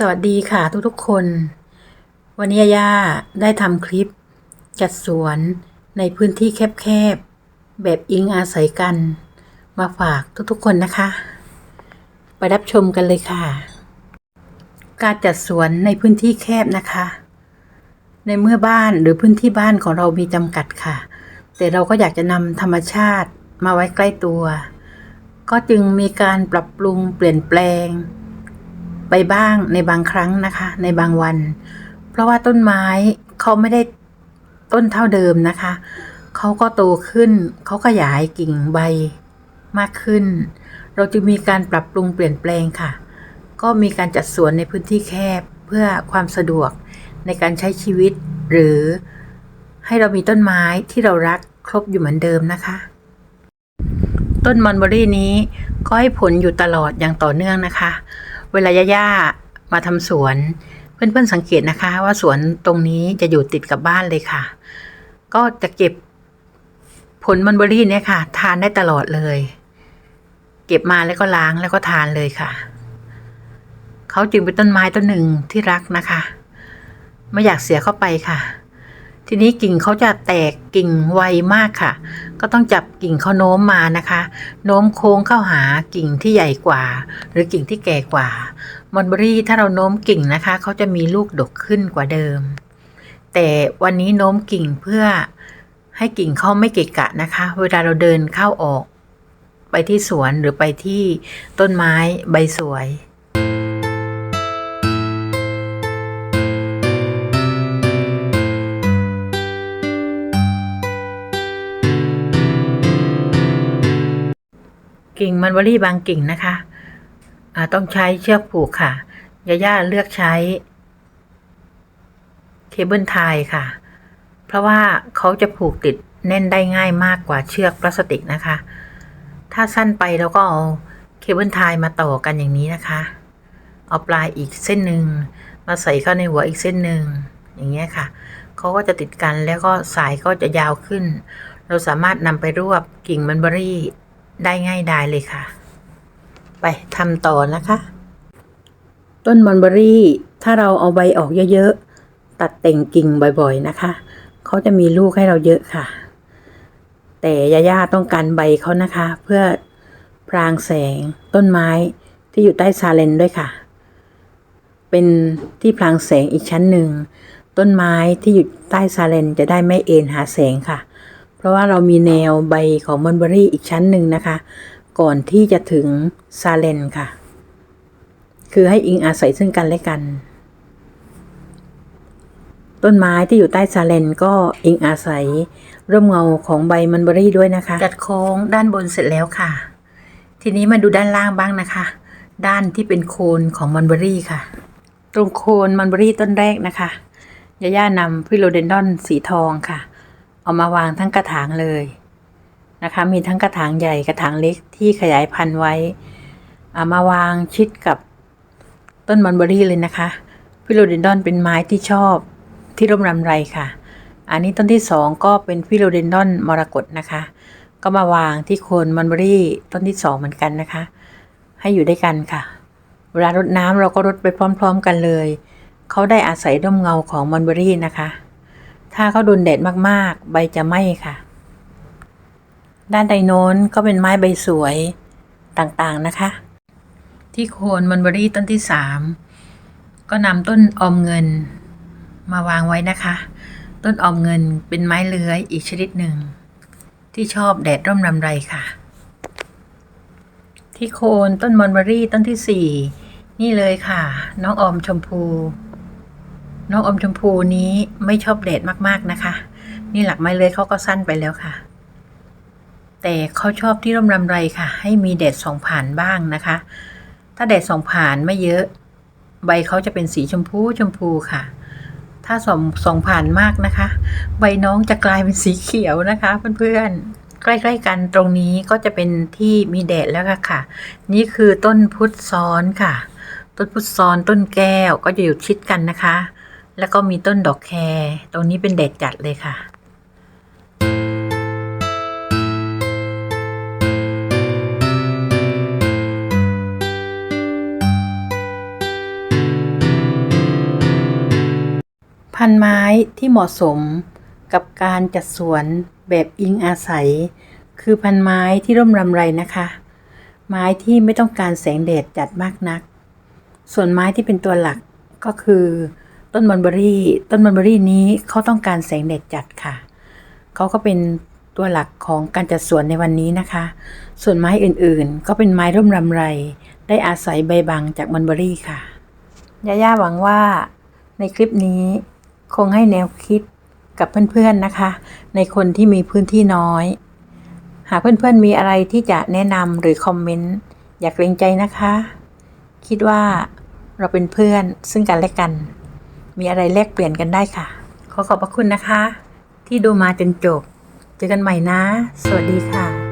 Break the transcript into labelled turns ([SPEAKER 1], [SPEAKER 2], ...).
[SPEAKER 1] สวัสดีค่ะทุกๆคน วันนี้ย่าได้ทำคลิป จัดสวนในพื้นที่แคบๆ แบบอิงอาศัยกัน มาฝากทุกๆคนนะคะ ไปรับชมกันเลยค่ะ การจัดสวนในพื้นที่แคบนะคะ ในเมื่อบ้านหรือพื้นที่บ้านของเรามีจำกัดค่ะ แต่เราก็อยากจะนำธรรมชาติมาไว้ใกล้ตัว ก็จึงมีการปรับปรุงเปลี่ยนแปลง ไปบ้างในบางครั้งนะคะ ในบางวัน เพราะว่าต้นไม้เขาไม่ได้ต้นเท่าเดิมนะคะเขาก็โตขึ้นเขาขยายกิ่งใบมากขึ้น เราจึงมีการปรับปรุงเปลี่ยนแปลงค่ะ ก็มีการจัดสวนในพื้นที่แคบเพื่อความสะดวกในการใช้ชีวิต หรือให้เรามีต้นไม้ที่เรารักครบอยู่เหมือนเดิมนะคะ ต้นมอนเบอรี่นี้ก็ให้ผลอยู่ตลอดอย่างต่อเนื่องนะคะ เวลาย่าๆมาทำสวน เพื่อนๆสังเกตนะคะ ว่าสวนตรงนี้จะอยู่ติดกับบ้านเลยค่ะ ก็จะเก็บผลมอนเบอรี่เนี่ยค่ะ ทานได้ตลอดเลย เก็บมาแล้วก็ล้างแล้วก็ทานเลยค่ะเขาจึงเป็นต้นไม้ต้นหนึ่งที่รักนะคะ ไม่อยากเสียเข้าไปค่ะ ทีนี้กิ่งเขาจะแตกกิ่งไวมากค่ะ ก็ต้องจับกิ่งเขาโน้มมานะคะ โน้มโค้งเข้าหากิ่งที่ใหญ่กว่า หรือกิ่งที่แก่กว่ามอนเบอรี่ถ้าเราโน้มกิ่งนะคะเขาจะมีลูกดกขึ้นกว่าเดิม แต่วันนี้โน้มกิ่งเพื่อให้กิ่งเขาไม่เกะกะนะคะ เวลาเราเดินเข้าออก ไปที่สวนหรือไปที่ต้นไม้ใบสวย กิ่งมันเบอรี่บางกิ่งนะคะต้องใช้เชือกผูกค่ะยาย่าเลือกใช้เคเบิลไทยค่ะ เพราะว่าเขาจะผูกติดแน่นได้ง่ายมากกว่าเชือกพลาสติกนะคะ ถ้าสั้นไปเราก็เอาเคเบิลไทยมาต่อกันอย่างนี้นะคะ เอาปลายอีกเส้นหนึ่งมาใส่เข้าในหัวอีกเส้นหนึ่งอย่างเงี้ยค่ะเขาก็จะติดกันแล้วก็สายก็จะยาวขึ้น เราสามารถนำไปรวบกิ่งมันเบอรี่ ได้ง่ายดายเลยค่ะ ไปทำต่อนะคะ ต้นมอนเบอรี่ ถ้าเราเอาใบออกเยอะๆ ตัดแต่งกิ่งบ่อยๆนะคะ เขาจะมีลูกให้เราเยอะค่ะ แต่ย่าๆต้องการใบเขานะคะ เพื่อพรางแสงต้นไม้ที่อยู่ใต้ซาเลนด้วยค่ะ เป็นที่พรางแสงอีกชั้นหนึ่ง ต้นไม้ที่อยู่ใต้ซาเลนจะได้ไม่เอ็นหาแสงค่ะเพ ราะว่าเรามีแนวใบของมอนเบอรี่อีกชั้นหนึ่งนะคะ ก่อนที่จะถึงซาเลนค่ะ คือให้อิงอาศัยซึ่งกันและกัน ต้นไม้ที่อยู่ใต้ซาเลนก็อิงอาศัยร่มเงาของใบมันเบอรี่ด้วยนะคะ จัดโค้งด้านบนเสร็จแล้วค่ะ ทีนี้มาดูด้านล่างบ้างนะคะ ด้านที่เป็นโคนของมันเบอรี่ค่ะ ตรงโคนมันเบอรี่ต้นแรกนะคะย่าย่านำฟิโลเดนดอนสีทองค่ะ เอามาวางทั้งกระถางเลยนะคะ มีทั้งกระถางใหญ่กระถางเล็กที่ขยายพันธุ์ไว้เอามาวางชิดกับต้นมันเบอรี่เลยนะคะฟิโลเดนดอนเป็นไม้ที่ชอบที่ร่มรำไรค่ะ อันนี้ต้นที่สองก็เป็นฟิโลเดนดอนมรกตนะคะ ก็มาวางที่โคนมันเบอรี่ต้นที่สองเหมือนกันนะคะ ให้อยู่ด้วยกันค่ะ เวลารดน้ำเราก็รดไปพร้อม ๆ กันเลย เขาได้อาศัยร่มเงาของมันเบอรี่นะคะ ถ้าเขาโดนแดดมากๆ ใบจะไหม้ค่ะ ด้านใดโน้นก็เป็นไม้ใบสวยต่างๆนะคะ ที่โคนมันเบอรี่ต้นที่สามก็นำต้นออมเงินมาวางไว้นะคะ ต้นออมเงินเป็นไม้เลื้อยอีกชนิดหนึ่ง ที่ชอบแดดร่มรำไรค่ะ ที่โคนต้นมอนเบอรี่ต้นที่สี่นี่เลยค่ะ น้องออมชมพู น้องอมชมพูนี้ไม่ชอบแดดมากๆนะคะ นี่หลักไม้เลยเขาก็สั้นไปแล้วค่ะ แต่เขาชอบที่ร่มรำไรค่ะ ให้มีแดดส่องผ่านบ้างนะคะ ถ้าแดดส่องผ่านไม่เยอะ ใบเขาจะเป็นสีชมพูชมพูค่ะ ถ้าส่องส่องผ่านมากนะคะ ใบน้องจะกลายเป็นสีเขียวนะคะเพื่อนๆ ใกล้ๆกันตรงนี้ก็จะเป็นที่มีแดดแล้วค่ะค่ะนี่คือต้นพุทธซ้อนค่ะต้นพุทธซ้อนต้นแก้วก็จะอยู่ชิดกันนะคะ แล้วก็มีต้นดอกแครตรงนี้เป็นแดดจัดเลยค่ะพันไม้ที่เหมาะสมกับการจัดสวนแบบอิงอาศัย คือพันไม้ที่ร่มรำไรนะคะ ไม้ที่ไม่ต้องการแสงแดดจัดมากนัก ส่วนไม้ที่เป็นตัวหลักก็คือ ต้นมอนเบอรี่ ต้นมอนเบอรี่นี้เขาต้องการแสงแดดจัดค่ะ เขาก็เป็นตัวหลักของการจัดสวนในวันนี้นะคะ ส่วนไม้อื่นๆ ก็เป็นไม้ร่มรำไร ได้อาศัยใบบังจากมอนเบอรี่ค่ะ ยาย่าหวังว่าในคลิปนี้คงให้แนวคิดกับเพื่อนๆนะคะ ในคนที่มีพื้นที่น้อย หากเพื่อนๆมีอะไรที่จะแนะนำหรือคอมเมนต์อย่าเกรงใจนะคะ คิดว่าเราเป็นเพื่อนซึ่งกันและกัน มีอะไรแลกเปลี่ยนกันได้ค่ะ ขอขอบพระคุณนะคะ ที่ดูมาจนจบ เจอกันใหม่นะ สวัสดีค่ะ